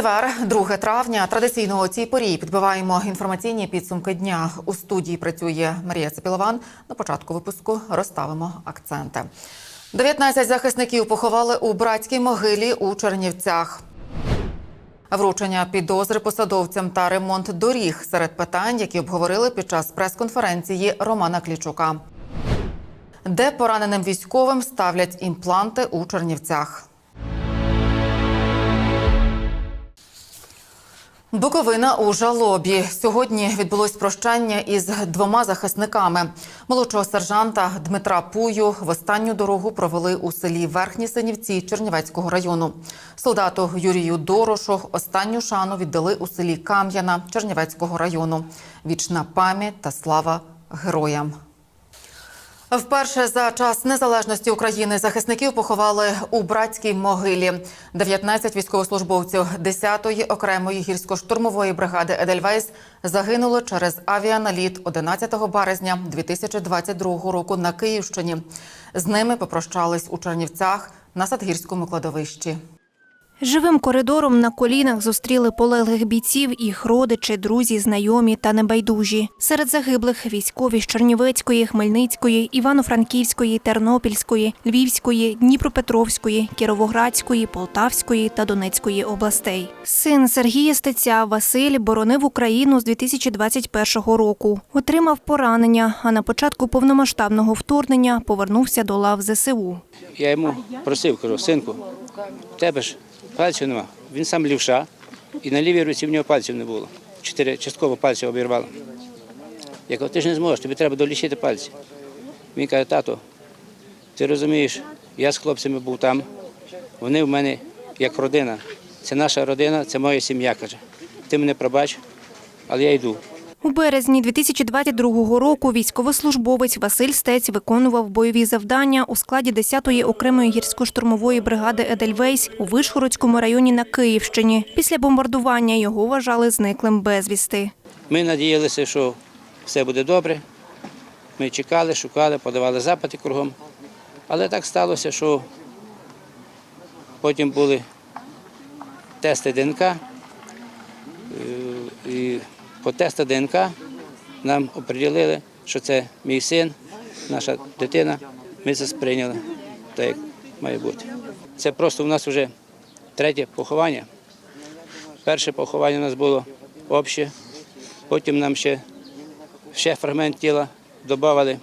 Четвер, 2 травня. Традиційно у цій порі підбиваємо інформаційні підсумки дня. У студії працює Марія Цепілован. На початку випуску розставимо акценти. 19 захисників поховали у братській могилі у Чернівцях. Вручення підозри посадовцям та ремонт доріг серед питань, які обговорили під час прес-конференції Романа Клічука. Де пораненим військовим ставлять імпланти у Чернівцях. Буковина у жалобі. Сьогодні відбулось прощання із двома захисниками. Молодшого сержанта Дмитра Пую в останню дорогу провели у селі Верхні Синівці Чернівецького району. Солдату Юрію Дорошу останню шану віддали у селі Кам'яна Чернівецького району. Вічна пам'ять та слава героям. Вперше за час незалежності України захисників поховали у братській могилі. 19 військовослужбовців 10-ї окремої гірсько-штурмової бригади Едельвейс загинули через авіаналіт 11 березня 2022 року на Київщині. З ними попрощались у Чернівцях на Садгірському кладовищі. Живим коридором на колінах зустріли полеглих бійців, їх родичі, друзі, знайомі та небайдужі. Серед загиблих військові з Чернівецької, Хмельницької, Івано-Франківської, Тернопільської, Львівської, Дніпропетровської, Кіровоградської, Полтавської та Донецької областей. Син Сергія Стеця Василь боронив Україну з 2021 року. Отримав поранення, а на початку повномасштабного вторгнення повернувся до лав ЗСУ. Я йому просив, кажу, синку, тебе ж пальців нема. Він сам лівша, і на лівій руці в нього пальців не було. Чотири частково пальців обірвало. Я кажу, ти ж не зможеш, тобі треба долічити пальці. Він каже, тато, ти розумієш, я з хлопцями був там, вони в мене як родина. Це наша родина, це моя сім'я, каже. Ти мене пробач, але я йду. У березні 2022 року військовослужбовець Василь Стець виконував бойові завдання у складі 10-ї окремої гірсько-штурмової бригади Едельвейс у Вишгородському районі на Київщині. Після бомбардування його вважали зниклим безвісти. Ми надіялися, що все буде добре. Ми чекали, шукали, подавали запити кругом. Але так сталося, що потім були тести ДНК. Е, І по тесту ДНК нам оприділили, що це мій син, наша дитина. Ми це сприйняли так, як має бути. Це просто у нас вже третє поховання. Перше поховання у нас було обще, потім нам ще, ще фрагмент тіла додавали.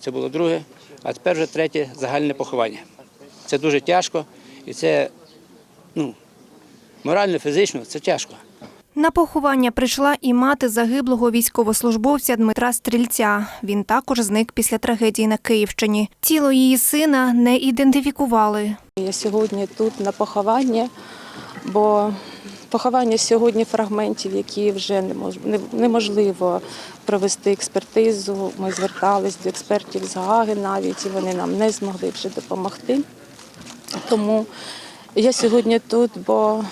Це було друге, а тепер вже третє загальне поховання. Це дуже тяжко і це ну, морально, фізично це тяжко. На поховання прийшла і мати загиблого військовослужбовця Дмитра Стрільця. Він також зник після трагедії на Київщині. Тіло її сина не ідентифікували. Я сьогодні тут на похованні, бо поховання сьогодні фрагментів, які вже не мож- не- неможливо провести експертизу. Ми звертались до експертів з Гаги навіть, і вони нам не змогли вже допомогти. Тому я сьогодні тут, бо,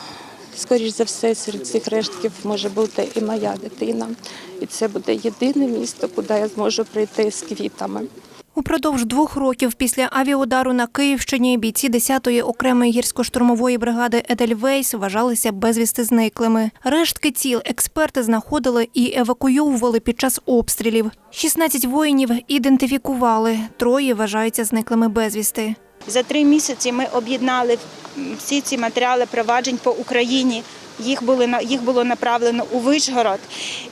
скоріш за все, серед цих рештків може бути і моя дитина. І це буде єдине місто, куди я зможу прийти з квітами. Упродовж двох років після авіаудару на Київщині бійці 10-ї окремої гірсько-штурмової бригади Едельвейс вважалися безвісти зниклими. Рештки тіл експерти знаходили і евакуйовували під час обстрілів. 16 воїнів ідентифікували, троє вважаються зниклими безвісти. За три місяці ми об'єднали всі ці матеріали проваджень по Україні. Їх було їх було направлено у Вишгород,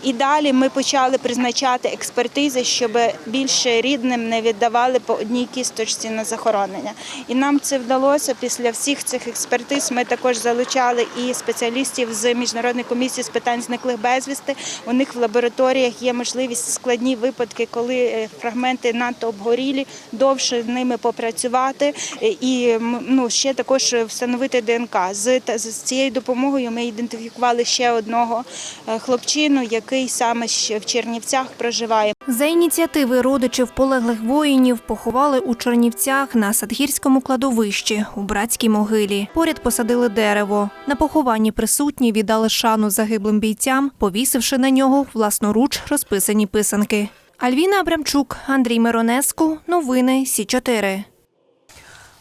і далі ми почали призначати експертизи, щоб більше рідним не віддавали по одній кісточці на захоронення. І нам це вдалося. Після всіх цих експертиз ми також залучали і спеціалістів з міжнародної комісії з питань зниклих безвісти. У них в лабораторіях є можливість складні випадки, коли е, фрагменти надто обгорілі, довше з ними попрацювати е, і ну ще також встановити ДНК. З з цією допомогою ми ідентифікували ще одного е, хлопчину, який саме в Чернівцях проживає. За ініціативи родичів полеглих воїнів поховали у Чернівцях на Садгірському кладовищі у братській могилі. Поряд посадили дерево. На похованні присутні віддали шану загиблим бійцям, повісивши на нього власноруч розписані писанки. Альвіна Абрамчук, Андрій Миронеску. Новини Сі 4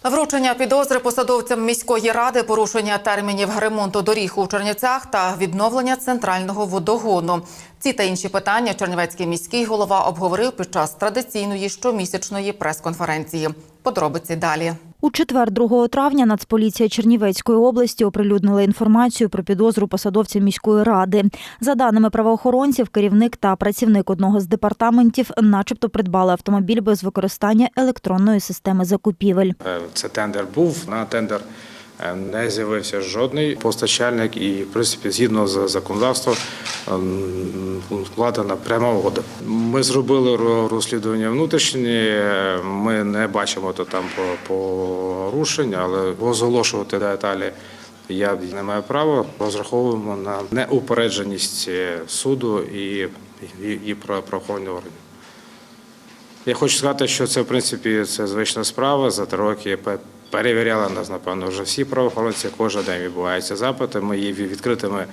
Вручення підозри посадовцям міської ради, порушення термінів ремонту доріг у Чернівцях та відновлення центрального водогону. Ці та інші питання Чернівецький міський голова обговорив під час традиційної щомісячної прес-конференції. Подробиці далі. У четвер, 2 травня, Нацполіція Чернівецької області оприлюднила інформацію про підозру посадовця міської ради. За даними правоохоронців, керівник та працівник одного з департаментів, начебто, придбали автомобіль без використання електронної системи закупівель. Е, Це тендер був. На тендер не з'явився жодний постачальник, і в принципі, згідно з законодавством, ем, вкладена пряма угода. Ми зробили ро- розслідування внутрішнє. е, Ми не бачимо то там по- порушень, але розголошувати деталі. Я не маю права. Розраховуємо на неупередженість е, суду і, і, і правоохоронних органів. Я хочу сказати, що це в принципі це звична справа. За три роки пе- перевіряли нас, напевно, вже всі правоохоронці. Кожен день відбуваються запити. Ми є відкритими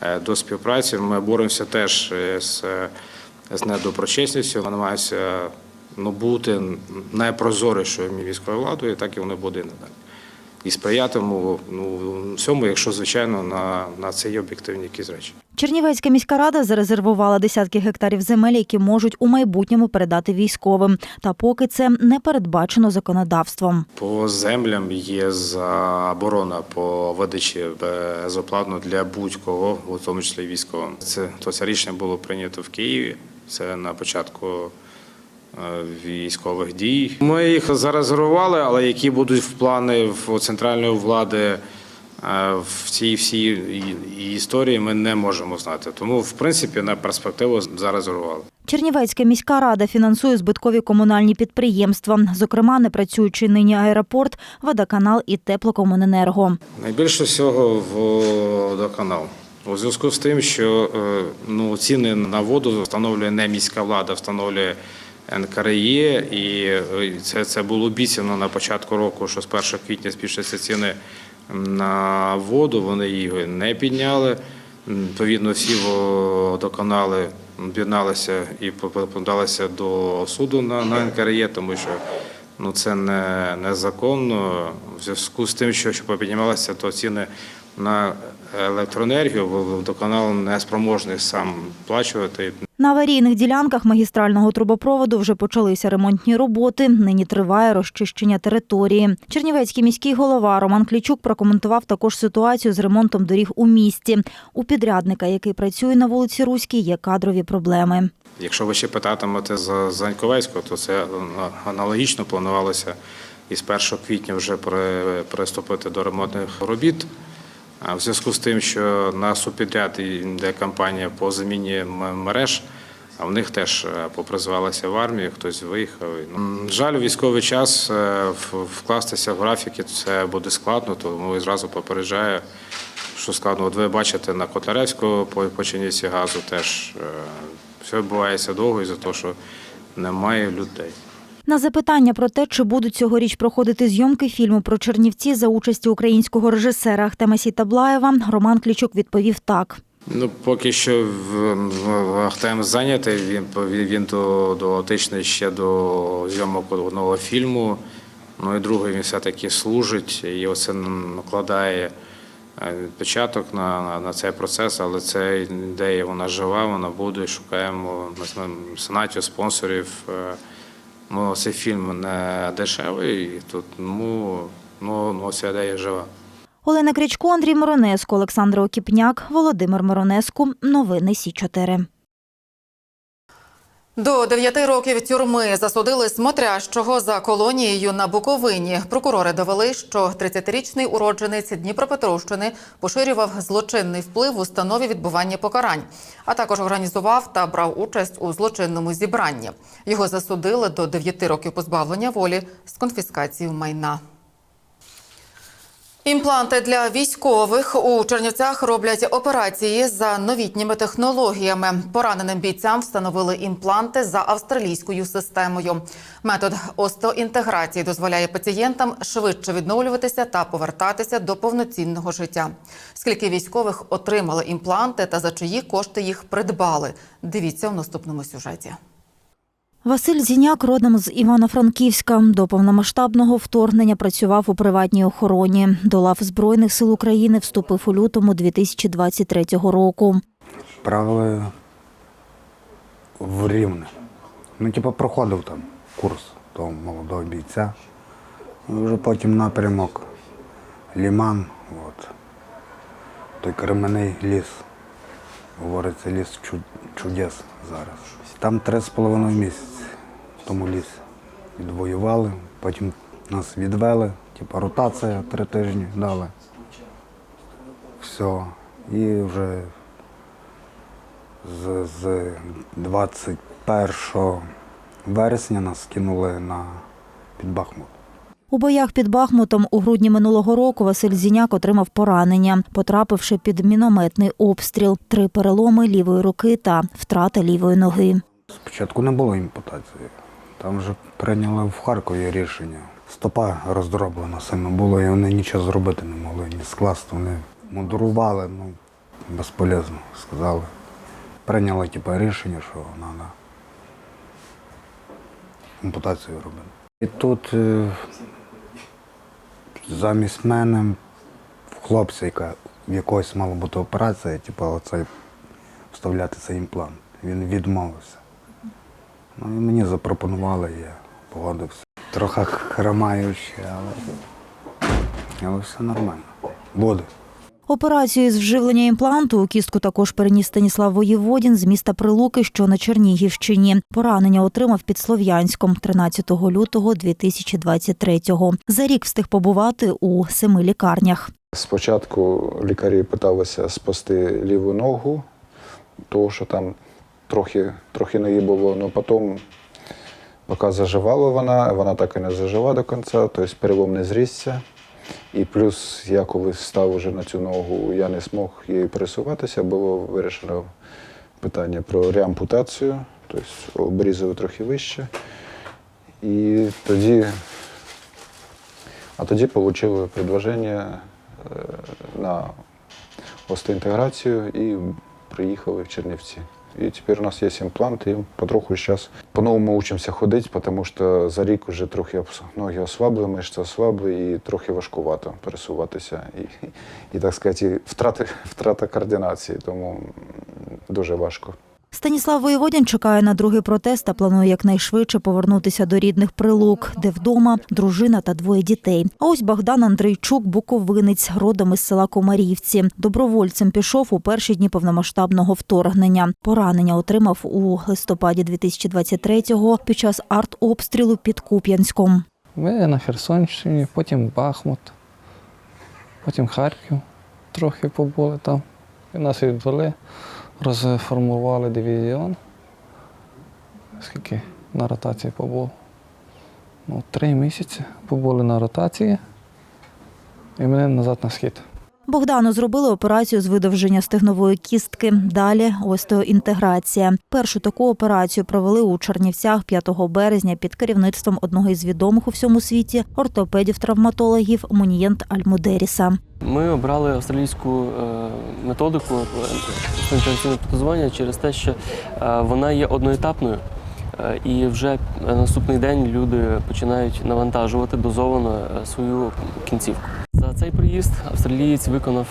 е, до співпраці. Ми боремося теж е, з, е, з недоброчесністю. Ми намагаємося ну, бути найпрозорішою міською владою, так і воно буде і надалі. І сприятиму ну, всьому, якщо звичайно на, на це є об'єктивні якісь речі. Чернівецька міська рада зарезервувала десятки гектарів земель, які можуть у майбутньому передати військовим. Та поки це не передбачено законодавством. По землям є заборона по видачі безоплатно для будь-кого, у тому числі військовим. Це то це рішення було прийнято в Києві. Це на початку е, військових дій. Ми їх зарезервували, але які будуть в плани в центральної влади е, в цій всій історії, ми не можемо знати. Тому, в принципі, на перспективу зарезервували. Чернівецька міська рада фінансує збиткові комунальні підприємства, зокрема, не працюючий нині аеропорт, водоканал і теплокомуненерго. Найбільше всього водоканал. У зв'язку з тим, що е, ну, ціни на воду встановлює не міська влада, встановлює НКРЄ, і е, це, це було обіцяно на початку року, що з 1 квітня збільшаться ціни на воду. Вони її не підняли. Відповідно, всі водоканали об'єдналися і подалися до суду на, на НКРЄ, тому що ну це не незаконно. В зв'язку з тим, що, що піднімалися, то ціни на електроенергію водоканал не спроможний сам плачувати. На аварійних ділянках магістрального трубопроводу вже почалися ремонтні роботи. Нині триває розчищення території. Чернівецький міський голова Роман Клічук прокоментував також ситуацію з ремонтом доріг у місті. У підрядника, який працює на вулиці Руській, є кадрові проблеми. Якщо ви ще питатимете за Заньковецького, то це аналогічно планувалося із 1 квітня вже при- приступити до ремонтних робіт. А В зв'язку з тим, що на субпідряд йде кампанія по заміні мереж, а в них теж е, попризивалися в армію, хтось виїхав. М, Жаль, у військовий час е, вкластися в графіки це буде складно, тому зразу попереджаю, що складно. От ви бачите на Котляревського по по газу теж е, все відбувається довго із-за того, що немає людей. На запитання про те, чи будуть цьогоріч проходити зйомки фільму про Чернівці за участі українського режисера Ахтема Сітаблаєва, Роман Клічук відповів так. Ну, поки що Ахтем зайнятий, він, він до, дотичний ще до зйомок одного фільму. Ну і другий він все-таки служить, і оце накладає е, відпечаток на, на, цей процес, але ця ідея вона жива, вона буде. Шукаємо на сенаті спонсорів. Ну, цей фільм не дешевий, тому ну, ну, ну ця ідея жива. Олена Крячко, Андрій Моронеско, Олександр Окіпняк, Володимир Моронеску. Новини Сі 4 До 9 років тюрми засудили смотрящого за колонією на Буковині. Прокурори довели, що 30-річний уродженець Дніпропетровщини поширював злочинний вплив в установі відбування покарань, а також організував та брав участь у злочинному зібранні. Його засудили до 9 років позбавлення волі з конфіскацією майна. Імпланти для військових у Чернівцях роблять операції за новітніми технологіями. Пораненим бійцям встановили імпланти за австралійською системою. Метод остеоінтеграції дозволяє пацієнтам швидше відновлюватися та повертатися до повноцінного життя. Скільки військових отримали імпланти та за чиї кошти їх придбали? Дивіться у наступному сюжеті. Василь Зіняк родом з Івано-Франківська. До повномасштабного вторгнення працював у приватній охороні. До лав Збройних сил України вступив у лютому 2023 року. Правили в Рівне. Ну, типу, проходив там курс того молодого бійця. Вже потім напрямок Ліман, от. той кременний ліс. Говориться, ліс чудес зараз. Там три з половиною місяці в тому лісі. Відвоювали, потім нас відвели, типу ротація три тижні дали. Все. І вже з, з 21 вересня нас кинули на під Бахмут. У боях під Бахмутом у грудні минулого року Василь Зіняк отримав поранення, потрапивши під мінометний обстріл, три переломи лівої руки та втрата лівої ноги. Спочатку не було імпутації. Там вже прийняли в Харкові рішення. Стопа роздроблена сильно було, і вони нічого зробити не могли, ні скласти. Вони мудрували, ну, безполезно, сказали. Прийняли типу, рішення, що треба ампутацію робити. І тут е, замість мене хлопця, яка в якогось мала бути операція, типу, оцей, вставляти цей імплант. Він відмовився. Ну і мені запропонували, я погодився. Трохи хромаючи, але, але все нормально. Буде. Операцію з вживлення імпланту у кістку також переніс Станіслав Воєводін з міста Прилуки, що на Чернігівщині. Поранення отримав під Слов'янськом 13 лютого 2023-го. За рік встиг побувати у семи лікарнях. Спочатку лікарі питалися спасти ліву ногу, тому що там трохи, трохи було, але потім, поки заживала вона, вона так і не зажила до кінця, тобто перелом не зрісся. І плюс я коли став уже на цю ногу, я не змог її пересуватися, було вирішено питання про реампутацію, тобто обрізали трохи вище. І тоді а тоді отримали предложення е, на остеінтеграцію і приїхали в Чернівці. І тепер у нас є імплант, і потроху зараз по-новому учимося ходити, тому що за рік вже трохи ноги ослабли, мишці ослабли і трохи важкувато пересуватися. І, і так сказати, втрати, втрата координації, тому дуже важко. Станіслав Воєводін чекає на другий протест та планує якнайшвидше повернутися до рідних прилук, де вдома дружина та двоє дітей. А ось Богдан Андрейчук, буковинець, родом із села Комарівці. Добровольцем пішов у перші дні повномасштабного вторгнення. Поранення отримав у листопаді 2023-го під час артобстрілу під Куп'янськом. Ми на Херсонщині, потім Бахмут, потім Харків трохи побули там. І нас відвели, розформували дивізіон. Скільки на ротації побув? Ну, три місяці побули на ротації і мене назад на схід. Богдану зробили операцію з видовження стегнової кістки. Далі остеоінтеграція. Першу таку операцію провели у Чернівцях 5 березня під керівництвом одного із відомих у всьому світі ортопедів-травматологів Мунієнт Альмудеріса. Ми обрали австралійську е, методику е, інтенсивного протезування через те, що е, вона є одноетапною. І вже наступний день люди починають навантажувати дозовано свою кінцівку. За цей приїзд австралієць виконав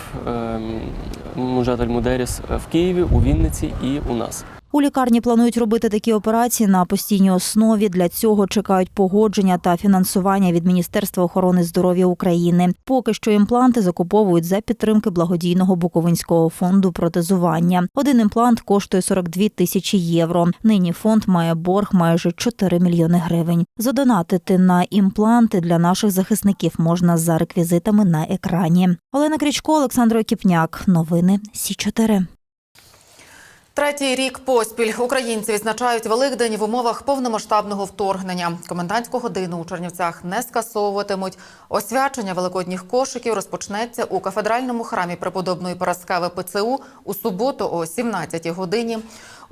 Мужет Альмудеріс в Києві, у Вінниці і у нас. У лікарні планують робити такі операції на постійній основі. Для цього чекають погодження та фінансування від Міністерства охорони здоров'я України. Поки що імпланти закуповують за підтримки благодійного Буковинського фонду протезування. Один імплант коштує 42 тисячі євро. Нині фонд має борг майже 4 мільйони гривень. Задонатити на імпланти для наших захисників можна за реквізитами на екрані. Олена Крічко, Олександр Окіпняк. Новини Сі 4 Третій рік поспіль українці відзначають Великдень в умовах повномасштабного вторгнення. Комендантську годину у Чернівцях не скасовуватимуть. Освячення великодніх кошиків розпочнеться у кафедральному храмі преподобної Параскеви ПЦУ у суботу о 17 годині.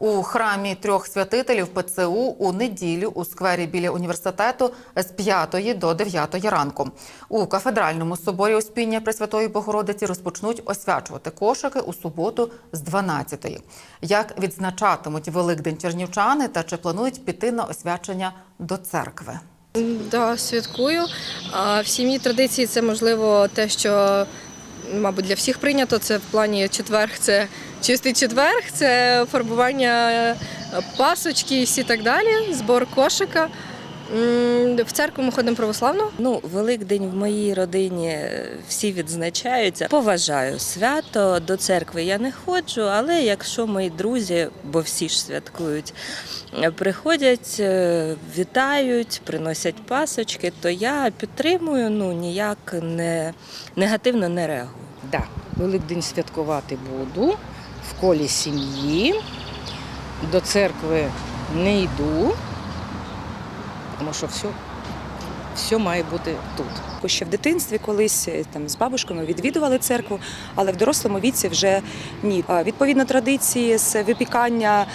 У храмі трьох святителів ПЦУ у неділю у сквері біля університету з 5 до 9 ранку. У кафедральному соборі Успіння Пресвятої Богородиці розпочнуть освячувати кошики у суботу з 12. Як відзначатимуть Великдень чернівчани та чи планують піти на освячення до церкви? Да, святкую. А в сім'ї традиції це можливо те, що, мабуть, для всіх прийнято. Це в плані четверг, це чистий четверг, це фарбування пасочки і всі так далі, збор кошика. В церкву ми ходимо православно. Ну, Великдень в моїй родині е, всі відзначаються. Поважаю свято до церкви. Я не ходжу, але якщо мої друзі, бо всі ж святкують, е, приходять, е, вітають, приносять пасочки, то я підтримую, ну ніяк не негативно не реагую. Да, Великдень святкувати буду в колі сім'ї. До церкви не йду, тому що все, все має бути тут. Ще в дитинстві колись е, там з бабушками відвідували церкву, але в дорослому віці вже ні. Відповідно традиції з випікання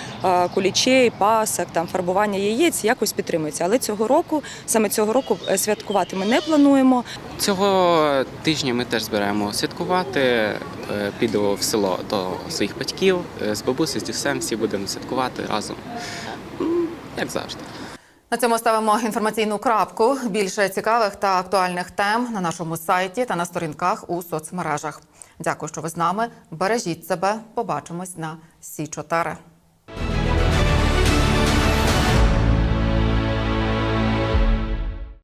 кулічей, пасок, там фарбування яєць якось підтримуються. Але цього року, саме цього року, е, святкувати ми не плануємо. Цього тижня ми теж збираємо святкувати. Е, Піду в село до своїх батьків з бабусею, з дідусем всі будемо святкувати разом. Як завжди. На цьому ставимо інформаційну крапку. Більше цікавих та актуальних тем на нашому сайті та на сторінках у соцмережах. Дякую, що ви з нами. Бережіть себе. Побачимось на Сі 4